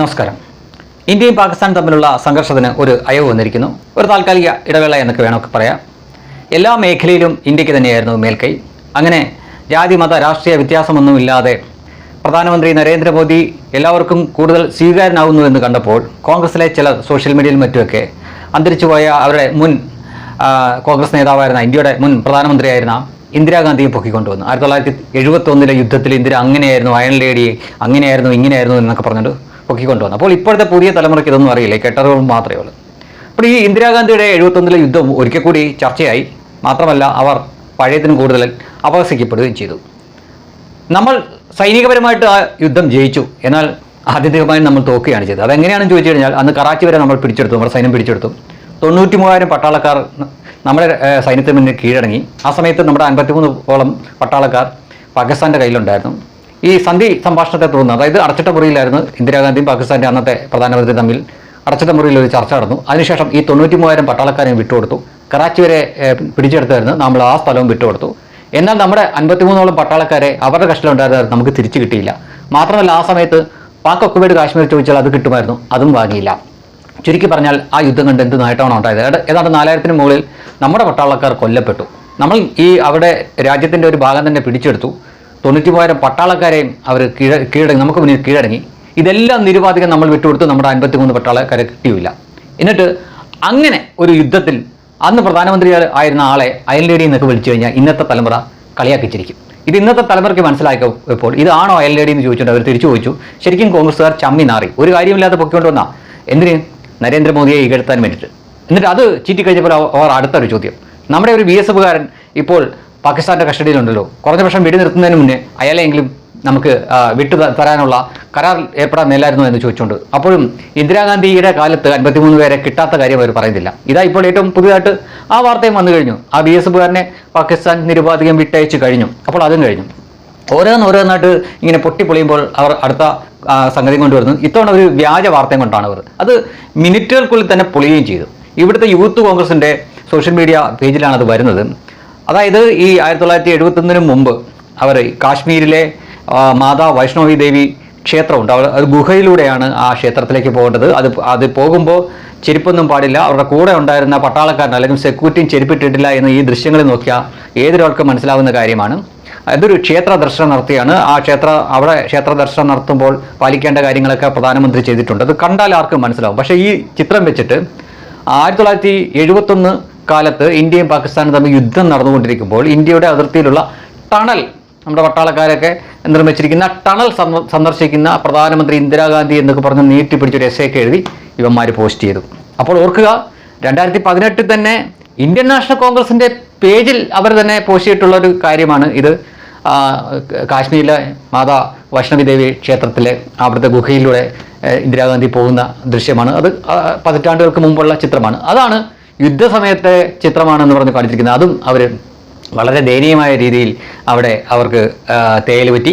നമസ്കാരം. ഇന്ത്യയും പാകിസ്ഥാനും തമ്മിലുള്ള സംഘർഷത്തിന് ഒരു അയവ് വന്നിരിക്കുന്നു. ഒരു താൽക്കാലിക ഇടവേള എന്നൊക്കെ വേണമെങ്കിൽ പറയാം. എല്ലാ മേഖലയിലും ഇന്ത്യയ്ക്ക് തന്നെയായിരുന്നു മേൽക്കൈ. അങ്ങനെ ജാതി മത രാഷ്ട്രീയ വ്യത്യാസമൊന്നുമില്ലാതെ പ്രധാനമന്ത്രി നരേന്ദ്രമോദി എല്ലാവർക്കും കൂടുതൽ സ്വീകാര്യനാവുന്നു എന്ന് കണ്ടപ്പോൾ കോൺഗ്രസിലെ ചിലർ സോഷ്യൽ മീഡിയയിലും മറ്റുമൊക്കെ അന്തരിച്ചുപോയ അവരുടെ മുൻ കോൺഗ്രസ് നേതാവായിരുന്ന ഇന്ത്യയുടെ മുൻ പ്രധാനമന്ത്രിയായിരുന്ന ഇന്ദിരാഗാന്ധിയെ പൊക്കിക്കൊണ്ടുവന്നു. ആയിരത്തി തൊള്ളായിരത്തി എഴുപത്തി ഒന്നിലെ യുദ്ധത്തിൽ ഇന്ദിര അങ്ങനെയായിരുന്നു അയൺ ലേഡി അങ്ങനെയായിരുന്നു ഇങ്ങനെയായിരുന്നു എന്നൊക്കെ പറഞ്ഞിട്ട് പൊക്കിക്കൊണ്ടുവന്നു. അപ്പോൾ ഇപ്പോഴത്തെ പുതിയ തലമുറയ്ക്ക് ഇതൊന്നും അറിയില്ല. കെട്ടറുകൾ മാത്രമേ ഉള്ളൂ. അപ്പോൾ ഈ ഇന്ദിരാഗാന്ധിയുടെ എഴുപത്തൊന്നിലെ യുദ്ധം ഒരിക്കൽ കൂടി ചർച്ചയായി. മാത്രമല്ല അവർ പഴയതിനും കൂടുതൽ അപഹസിക്കപ്പെടുകയും ചെയ്തു. നമ്മൾ സൈനികപരമായിട്ട് ആ യുദ്ധം ജയിച്ചു. എന്നാൽ ആത്യന്തികമായി നമ്മൾ തോക്കുകയാണ് ചെയ്തത്. അതെങ്ങനെയാണെന്ന് ചോദിച്ചു കഴിഞ്ഞാൽ അന്ന് കറാച്ചി വരെ നമ്മൾ പിടിച്ചെടുത്തു. നമ്മുടെ സൈന്യം പിടിച്ചെടുത്തു. തൊണ്ണൂറ്റി മൂവായിരം പട്ടാളക്കാർ നമ്മുടെ സൈന്യത്തിന് മുന്നിൽ കീഴടങ്ങി. ആ സമയത്ത് നമ്മുടെ അൻപത്തിമൂന്ന് ഓളം പട്ടാളക്കാർ പാകിസ്ഥാന്റെ കയ്യിലുണ്ടായിരുന്നു. ഈ സന്ധി സംഭാഷണത്തെ തുടർന്ന് അതായത് അടച്ചിട്ട മുറിയിലായിരുന്നു ഇന്ദിരാഗാന്ധിയും പാകിസ്ഥാന്റെ അന്നത്തെ പ്രധാനമന്ത്രി തമ്മിൽ അടച്ചിട്ട മുറിയിൽ ഒരു ചർച്ച നടന്നു. അതിനുശേഷം ഈ തൊണ്ണൂറ്റി മൂവായിരം പട്ടാളക്കാരെയും വിട്ടുകൊടുത്തു. കറാച്ചി വരെ പിടിച്ചെടുത്തായിരുന്നു. നമ്മൾ ആ സ്ഥലവും വിട്ടുകൊടുത്തു. എന്നാൽ നമ്മുടെ അൻപത്തിമൂന്നോളം പട്ടാളക്കാരെ അവരുടെ കഷ്ടമുണ്ടായിരുന്നത് നമുക്ക് തിരിച്ചു കിട്ടിയില്ല. മാത്രമല്ല ആ സമയത്ത് പാക് ഒക്കുപേഡ് കാശ്മീർ ചോദിച്ചാൽ അത് കിട്ടുമായിരുന്നു. അതും വാങ്ങിയില്ല. ചുരുക്കി പറഞ്ഞാൽ ആ യുദ്ധം കണ്ട് എന്ത് നേട്ടമാണ് ഉണ്ടായത്. ഏതാണ്ട് നാലായിരത്തിന് മുകളിൽ നമ്മുടെ പട്ടാളക്കാർ കൊല്ലപ്പെട്ടു. നമ്മൾ ഈ അവിടെ രാജ്യത്തിന്റെ ഒരു ഭാഗം തന്നെ പിടിച്ചെടുത്തു. തൊണ്ണൂറ്റി മൂവായിരം പട്ടാളക്കാരെയും അവർ കീഴ കീഴടങ്ങി നമുക്ക് മുന്നിൽ കീഴടങ്ങി. ഇതെല്ലാം നിരുപാധികം നമ്മൾ വിട്ടുകൊടുത്ത് നമ്മുടെ അൻപത്തി മൂന്ന് പട്ടാളക്കാരെ കിട്ടിയില്ല. എന്നിട്ട് അങ്ങനെ ഒരു യുദ്ധത്തിൽ അന്ന് പ്രധാനമന്ത്രി ആയിരുന്ന ആളെ അയൽ ലേഡി എന്നൊക്കെ വിളിച്ചു കഴിഞ്ഞാൽ ഇന്നത്തെ തലമുറ കളിയാക്കിച്ചിരിക്കും. ഇത് ഇന്നത്തെ തലമുറയ്ക്ക് മനസ്സിലാക്കിയപ്പോൾ ഇതാണോ അയൽ ലേഡി എന്ന് ചോദിച്ചുകൊണ്ട് അവർ തിരിച്ചു ചോദിച്ചു. ശരിക്കും കോൺഗ്രസ്സുകാർ ചമ്മി നാറി. ഒരു കാര്യമില്ലാതെ പൊക്കിക്കൊണ്ട് വന്നാൽ എന്തിന്? നരേന്ദ്രമോദിയെ ഇകഴ്ത്താൻ വേണ്ടിയിട്ട്. എന്നിട്ട് അത് ചീറ്റിക്കഴിഞ്ഞപ്പോൾ അവ- അവർ അടുത്തൊരു ചോദ്യം. നമ്മുടെ ഒരു ബി എസ് എഫുകാരൻ ഇപ്പോൾ പാകിസ്ഥാന്റെ കസ്റ്റഡിയിലുണ്ടല്ലോ. കുറഞ്ഞ പക്ഷം വെടി നിർത്തുന്നതിന് മുന്നേ അയാളെങ്കിലും നമുക്ക് വിട്ടു തരാനുള്ള കരാർ ഏർപ്പെടാൻ മേലായിരുന്നു എന്ന് ചോദിച്ചുകൊണ്ട്. അപ്പോഴും ഇന്ദിരാഗാന്ധിയുടെ കാലത്ത് അൻപത്തിമൂന്ന് പേരെ കിട്ടാത്ത കാര്യം അവർ പറയുന്നില്ല. ഇതാ ഇപ്പോൾ ഏറ്റവും പുതിയതായിട്ട് ആ വാർത്തയും വന്നു കഴിഞ്ഞു. ആ ബി എസ് എഫുകാരനെ പാകിസ്ഥാൻ നിരുപാധികം വിട്ടയച്ചു കഴിഞ്ഞു. അപ്പോൾ അതും കഴിഞ്ഞു. ഓരോന്നോരോന്നായിട്ട് ഇങ്ങനെ പൊട്ടിപ്പൊളിയുമ്പോൾ അവർ അടുത്ത സംഗതി കൊണ്ടുവരുന്നു. ഇത്തവണ ഒരു വ്യാജ വാർത്തയും കൊണ്ടാണ് അവർ. അത് മിനിറ്റുകൾക്കുള്ളിൽ തന്നെ പൊളിയുകയും ചെയ്തു. ഇവിടുത്തെ യൂത്ത് കോൺഗ്രസിന്റെ സോഷ്യൽ മീഡിയ പേജിലാണ് അത് വരുന്നത്. അതായത് ഈ ആയിരത്തി തൊള്ളായിരത്തി എഴുപത്തൊന്നിന് മുമ്പ് അവർ കാശ്മീരിലെ മാതാ വൈഷ്ണവി ദേവി ക്ഷേത്രമുണ്ട്. അവർ അത് ഗുഹയിലൂടെയാണ് ആ ക്ഷേത്രത്തിലേക്ക് പോകേണ്ടത്. അത് അത് പോകുമ്പോൾ ചെരുപ്പൊന്നും പാടില്ല. അവരുടെ കൂടെ ഉണ്ടായിരുന്ന പട്ടാളക്കാരൻ അല്ലെങ്കിൽ സെക്യൂരിറ്റിയും ചെരുപ്പിട്ടിട്ടില്ല എന്ന് ഈ ദൃശ്യങ്ങളിൽ നോക്കിയാൽ ഏതൊരാൾക്കും മനസ്സിലാവുന്ന കാര്യമാണ്. അതൊരു ക്ഷേത്ര ദർശനം നടത്തിയാണ്. ആ ക്ഷേത്ര അവിടെ ക്ഷേത്ര ദർശനം നടത്തുമ്പോൾ പാലിക്കേണ്ട കാര്യങ്ങളൊക്കെ പ്രധാനമന്ത്രി ചെയ്തിട്ടുണ്ട്. അത് കണ്ടാൽ ആർക്കും മനസ്സിലാവും. പക്ഷേ ഈ ചിത്രം വെച്ചിട്ട് ആയിരത്തി തൊള്ളായിരത്തി എഴുപത്തൊന്ന് കാലത്ത് ഇന്ത്യയും പാകിസ്ഥാനും തമ്മിൽ യുദ്ധം നടന്നുകൊണ്ടിരിക്കുമ്പോൾ ഇന്ത്യയുടെ അതിർത്തിയിലുള്ള ടണൽ നമ്മുടെ പട്ടാളക്കാരൊക്കെ നിർമ്മിച്ചിരിക്കുന്ന ടണൽ സന്ദ- സന്ദർശിക്കുന്ന പ്രധാനമന്ത്രി ഇന്ദിരാഗാന്ധി എന്നൊക്കെ പറഞ്ഞ് നീട്ടി പിടിച്ചൊരു എസ് ഒക്കെ എഴുതി ഇവന്മാർ പോസ്റ്റ് ചെയ്തു. അപ്പോൾ ഓർക്കുക രണ്ടായിരത്തി പതിനെട്ടിൽ തന്നെ ഇന്ത്യൻ നാഷണൽ കോൺഗ്രസിന്റെ പേജിൽ അവർ തന്നെ പോസ്റ്റ് ചെയ്തിട്ടുള്ള ഒരു കാര്യമാണ് ഇത്. കാശ്മീരിലെ മാതാ വൈഷ്ണവി ദേവി ക്ഷേത്രത്തിലെ അവിടുത്തെ ഗുഹയിലൂടെ ഇന്ദിരാഗാന്ധി പോകുന്ന ദൃശ്യമാണ്. അത് പതിറ്റാണ്ടുകൾക്ക് മുമ്പുള്ള ചിത്രമാണ്. അതാണ് യുദ്ധസമയത്തെ ചിത്രമാണെന്ന് പറഞ്ഞ് കാണിച്ചിരിക്കുന്നത്. അതും അവർ വളരെ ദയനീയമായ രീതിയിൽ അവിടെ അവർക്ക് തേയില പറ്റി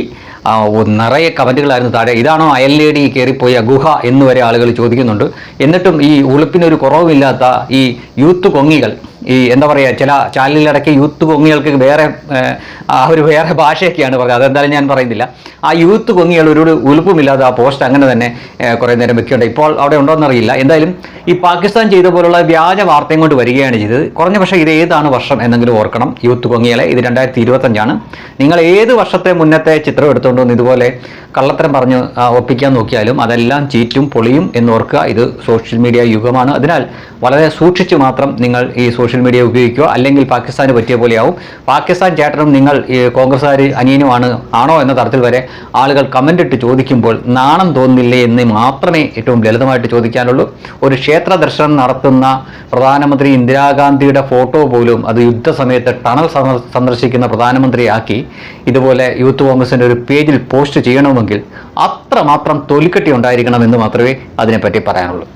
നിറയെ കമന്റുകളായിരുന്നു താഴെ. ഇതാണോ അയൽ ലേഡി കയറിപ്പോയ ഗുഹ എന്ന് വരെ ആളുകൾ ചോദിക്കുന്നുണ്ട്. എന്നിട്ടും ഈ ഉളുപ്പിനൊരു കുറവുമില്ലാത്ത ഈ യൂത്ത് കൊങ്ങികൾ ഈ എന്താ പറയുക ചില ചാനലിലിടയ്ക്ക് യൂത്ത് കൊങ്ങികൾക്ക് വേറെ ഒരു വേറെ ഭാഷയൊക്കെയാണ് പറയുന്നത് അതെന്തായാലും ഞാൻ പറയുന്നില്ല. ആ യൂത്ത് കൊങ്ങികൾ ഒരു ഉലുപ്പുമില്ലാതെ ആ പോസ്റ്റ് അങ്ങനെ തന്നെ കുറേ നേരം വെക്കുന്നുണ്ട്. ഇപ്പോൾ അവിടെ ഉണ്ടോ എന്നറിയില്ല എന്തായാലും ഈ പാകിസ്ഥാൻ ചെയ്ത പോലുള്ള വ്യാജ വാർത്തയും കൊണ്ട് വരികയാണ് ചെയ്തത്. കുറഞ്ഞ പക്ഷേ ഇത് ഏതാണ് വർഷം എന്നെങ്കിലും ഓർക്കണം. യൂത്ത് കൊങ്ങികളെ ഇത് രണ്ടായിരത്തി ഇരുപത്തഞ്ചാണ്. നിങ്ങൾ ഏത് വർഷത്തെ മുന്നത്തെ ചിത്രം എടുത്തുകൊണ്ടുവന്ന് ഇതുപോലെ കള്ളത്തരം പറഞ്ഞ് ഒപ്പിക്കാൻ നോക്കിയാലും അതെല്ലാം ചീറ്റും പൊളിയും എന്ന് ഓർക്കുക ഇത് സോഷ്യൽ മീഡിയ യുഗമാണ്. അതിനാൽ വളരെ സൂക്ഷിച്ച് മാത്രം നിങ്ങൾ ഈ സോഷ്യൽ മീഡിയ ഉപയോഗിക്കുക. അല്ലെങ്കിൽ പാകിസ്ഥാന് പറ്റിയ പോലെയാവും. പാകിസ്ഥാൻ ചേട്ടനും നിങ്ങൾ ഈ കോൺഗ്രസ്സുകാർ അനിയനുമാണ് ആണോ എന്ന തരത്തിൽ വരെ ആളുകൾ കമന്റ് ഇട്ട് ചോദിക്കുമ്പോൾ നാണം തോന്നില്ലേ എന്ന് മാത്രമേ ഏറ്റവും ലളിതമായിട്ട് ചോദിക്കാനുള്ളൂ. ഒരു ക്ഷേത്ര ദർശനം നടത്തുന്ന പ്രധാനമന്ത്രി ഇന്ദിരാഗാന്ധിയുടെ ഫോട്ടോ പോലും അത് യുദ്ധസമയത്ത് ടണൽ സന്ദ- സന്ദർശിക്കുന്ന പ്രധാനമന്ത്രിയാക്കി. ഇതുപോലെ യൂത്ത് കോൺഗ്രസിന്റെ ഒരു പേജിൽ പോസ്റ്റ് ചെയ്യണമെങ്കിൽ അത്രമാത്രം തൊലിക്കട്ടി ഉണ്ടായിരിക്കണം എന്ന് മാത്രമേ അതിനെപ്പറ്റി പറയാനുള്ളൂ.